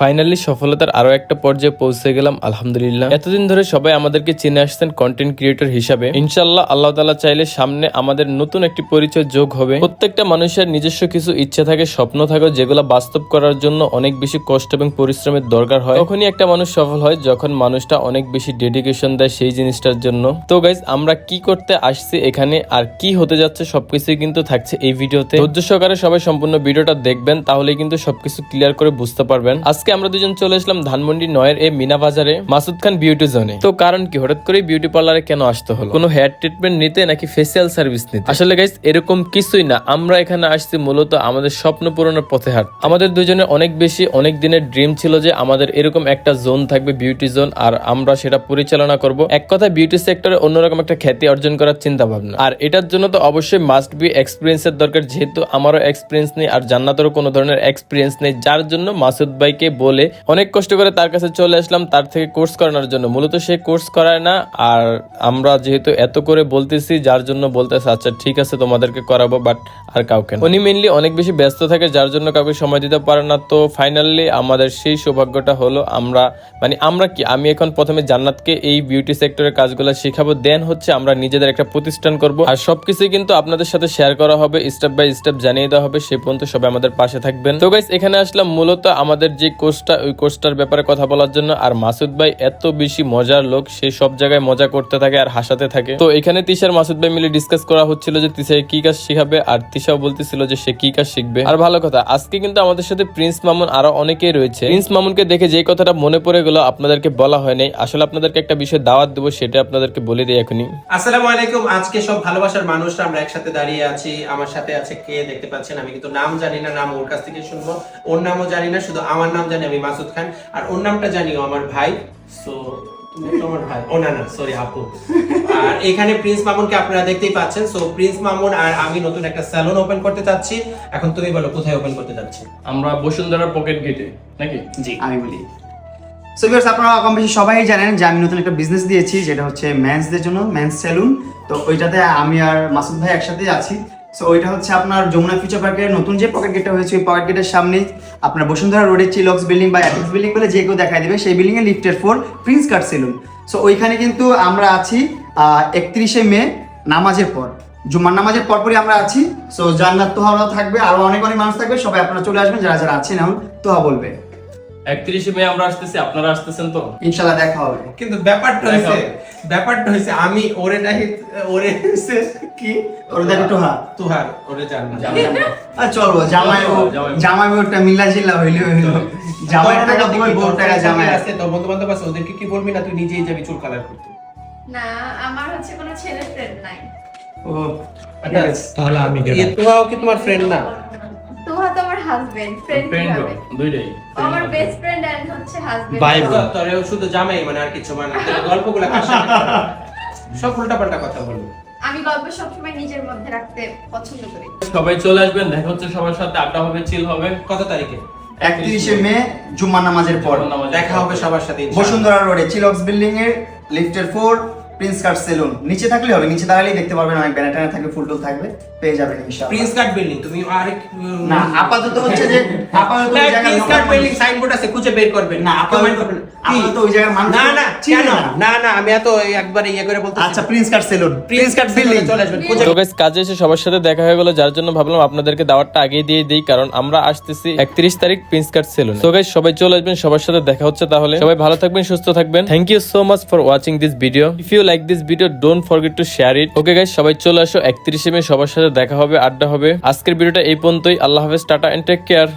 Finally সফলতার আরও একটা পর্যায়ে পৌঁছে গেলাম, আলহামদুলিল্লাহ। এতদিন ধরে সবাই আমাদেরকে চিনে আসছেন কন্টেন্ট ক্রিয়েটর হিসাবে। ইনশাল্লাহ আল্লাহ তালা চাইলে সামনে আমাদের নতুন একটি পরিচয় যোগ হবে। প্রত্যেকটা মানুষের নিজস্ব কিছু ইচ্ছা থাকে, স্বপ্ন থাকে, যেগুলো বাস্তব করার জন্য অনেক বেশি কষ্ট এবং পরিশ্রমের দরকার হয়। তখনই একটা মানুষ সফল হয় যখন মানুষটা অনেক বেশি ডেডিকেশন দেয় সেই জিনিসটার জন্য। তো গাইজ আমরা কি করতে আসছি এখানে আর কি হতে যাচ্ছে সবকিছুই কিন্তু থাকছে এই ভিডিওতে। ধৈর্য সহকারে সবাই সম্পূর্ণ ভিডিওটা দেখবেন তাহলে কিন্তু সবকিছু ক্লিয়ার করে বুঝতে পারবেন। আজকে আমরা দুজন চলে আসলাম ধানমন্ডি নয়ের এই মিনা বাজারে মাসুদ খান বিউটি জোনে তো কারণ কি? হঠাৎ করে বিউটি পার্লারে কেন আসতে হলো? কোনো হেয়ার ট্রিটমেন্ট নিতে নাকি ফেসিয়াল সার্ভিস নিতে? আসলে গাইজ এরকম কিছুই না। আমরা এখানে আসছি মূলত আমাদের স্বপ্ন পূরণের পথে হাঁট আমাদের দুজনে অনেক বেশি, অনেক দিনের ড্রিম ছিল যে আমাদের এরকম একটা জোন থাকবে বিউটি জোন আর আমরা সেটা পরিচালনা করব। এক কথায় বিউটি সেক্টরে অন্যরকম একটা খ্যাতি অর্জন করার চিন্তা ভাবনা আর এটার জন্য তো অবশ্যই মাস্ট বি এক্সপিরিয়েন্সের দরকার, যেহেতু আমারও এক্সপিরিয়েন্স নেই, আর জান্নাতেরও কোনো ধরনের এক্সপিরিয়েন্স নেই। যার জন্য মাসুদ ভাইকে বলে অনেক কষ্ট করে তার কাছে চলে আসলাম, তার থেকে কোর্স করানোর জন্য। মূলত সে কোর্স করায় না, আর আমরা যেহেতু এত করে বলতেছি, যার জন্য বলতেছে আচ্ছা ঠিক আছে, তোমাদেরকে করাবো বাট আর কাউকে উনি মেনলি অনেক বেশি ব্যস্ত থাকে, যার জন্য কাউকে সময় দিতে পারে না। তো ফাইনালি আমাদের সেই সৌভাগ্যটা হলো, আমরা মানে আমরা কি, আমি এখন প্রথমে জান্নাতকে এই বিউটি সেক্টরের কাজগুলো শেখাবো দেন হচ্ছে আমরা নিজেদের একটা প্রতিষ্ঠান করব। আর সবকিছু কিন্তু আপনাদের সাথে শেয়ার করা হবে স্টেপ বাই স্টেপ জানিয়ে দেওয়া হবে, সে পর্যন্ত সবাই আমাদের পাশে থাকবেন। তো গাইস এখানে আসলাম, মূলত আমাদের যে কোর্সটা ওই কোর্সটার ব্যাপারে কথা বলার জন্য, আর মাসুদ ভাই এত বেশি মজার লোক, সে সব জায়গায় মজা করতে থাকে আর হাসাতে থাকে। তো এখানে তিশার, মাসুদ ভাই মিলে ডিসকাস করা হচ্ছিল যে তিশাকে কি কাজ শিখাবে, আর তিশাও বলতেছিল যে সে কি কাজ শিখবে। আর ভালো কথা, আজকে কিন্তু আমাদের সাথে প্রিন্স মামুন আরও অনেকেই রয়েছে। প্রিন্স মামুনকে দেখে যে কথাটা মনে পড়ে গেল, আপনাদেরকে বলা হয় নাই। আসলে আপনাদেরকে একটা বিষয় দাওয়াত দেবো, সেটা আপনাদেরকে বলে দিই এখনই। আসসালামু আলাইকুম, আজকে সব ভালোবাসার মানুষরা আমরা একসাথে দাঁড়িয়ে আছি। আমার সাথে আছে কে দেখতে পাচ্ছেন, আমি কিন্তু নাম জানি না, নাম ওর কাছ থেকে শুনব। ওর নামও জানি না, শুধু আমার নাম জানি আমি মাসুদ খান। আর ওর নামটা জানিও আমার ভাই। সো তুমি ভাই। ও না না সরি আপু। আর এখানে প্রিন্স মামুনকে আপনারা দেখতেই পাচ্ছেন। সো প্রিন্স মামুন আর আমি নতুন একটা স্যালন ওপেন করতে চাচ্ছি। এখন তুমি বলো কোথায় ওপেন করতে যাচ্ছি? আমরা বসুন্ধরার পকেট গেটে নাকি? জি আমি বলি। সো ভিউয়ার্স আপনারা কম বেশি সবাই জানেন যে আমি নতুন একটা বিজনেস দিয়েছি যেটা হচ্ছে মেন্সদের জন্য মেন্স সেলুন তো ওইটাতে আমি আর মাসুদ ভাই একসাথে আছি। সো ওইটা হচ্ছে আপনার যমুনা ফিউচার পার্কের নতুন যে পকেট গেটটা হয়েছে, ওই পকেট গেটের সামনেই আপনার বসুন্ধরা রোডে চিলক্স বিল্ডিং বা অ্যাটিক্স বিল্ডিং বলে যে কেউ দেখাই দেবে, সেই বিল্ডিংয়ে লিফটের four prince card salon so ওইখানে কিন্তু আমরা আছি একত্রিশে মে নামাজের পর। জুমার নামাজের পরপরই আমরা আছি। সো জান্নাত তোহারাও থাকবে, আরও অনেক অনেক মানুষ থাকবে, সবাই আপনারা চলে আসবেন, যারা যারা আছেন এখন তোহা বলবে। একত্রিশে মে আমরা আসতেছি আপনারা আসতেছেন তো? ইনশাল্লাহ দেখা হবে। কিন্তু ব্যাপারটা দেখাও। ব্যাপারটা হয়েছে আমি ওরে নাহি ওরে হয়েছে কি? ওর দেখো তোহা তুহার ওরে জান না আর চলবো জামাই ও জামাই। ওটা মিল্লা জিল্লা হইলে হইল। জামাই টাকা তোমার বউর টাকা জামাই। আছে তো বন্ধু বান্ধব আছে ওদেরকে কি বলবি না তুই নিজেই যাবি চুল কালার করতে? না আমার হচ্ছে কোনো ছেলে ফ্রেন্ড নাই। ও তাহলে আমি গেলাম। তুহাও কি তোমার ফ্রেন্ড না? হাজবেন্ড ফ্রেন্ড ফ্রেন্ড দুইটাই। আমার বেস্ট ফ্রেন্ড এন্ড হচ্ছে হাজবেন্ড ভাই তোরে শুধু জামাই মানে আর কিছু মানে গল্পগুলো কার সাথে? সব উল্টা কথা বলব আমি গল্প সবসময় নিজের মধ্যে রাখতে পছন্দ করি। সবাই চলে আসবেন দেখা হচ্ছে সবার সাথে আড্ডা হবে চিল হবে। কত তারিখে? একত্রিশে মে জুম্মা নামাজের পর। দেখা হবে সবার সাথে বসুন্ধরা রোডে চিলক্স বিল্ডিং এর লিফটের ফোর প্রিন্স কার্ড সেলুন নিচে থাকলে হবে নিচে দাঁড়ালেই দেখতে পারবেন অনেক ব্যানার ট্যানার থাকবে ফুল টুল থাকবে পেয়ে যাবেন ইনশাআল্লাহ। প্রিন্স কার্ড বিল্ডিং তুমি আরেক না আপাতত হচ্ছে যে আপাতত প্রিন্স কার্ড বিল্ডিং সাইনবোর্ড আছে খুঁজে বের করবেন। না আপাতত Comment করবেন। ওই জায়গার মানুষ। না না কেন? না। না না আমি এত একবার ইয়ে করে বলতে আচ্ছা prince card salon prince card building চলে আসবেন। তো গাইস কাজে এসে সবার সাথে দেখা হয়ে গেল যার জন্য ভাবলাম আপনাদেরকে দাওয়াতটা আগেই দিয়ে দিই কারণ আমরা আসতেছি একত্রিশ তারিখ প্রিন্স কার্ড সেলুন তো গাইস সবাই চলে আসবেন সবার সাথে দেখা হচ্ছে তাহলে। সবাই ভালো থাকবেন সুস্থ থাকবেন। Thank you so much for watching this video if you like this video don't forget to share it okay guys সবাই চলে আসো একত্রিশে মে সবার সাথে দেখা হবে আড্ডা হবে। আজকের ভিডিওটা এই পর্যন্তই। আল্লাহ হাফেজ টাটা এন্ড টেক কেয়ার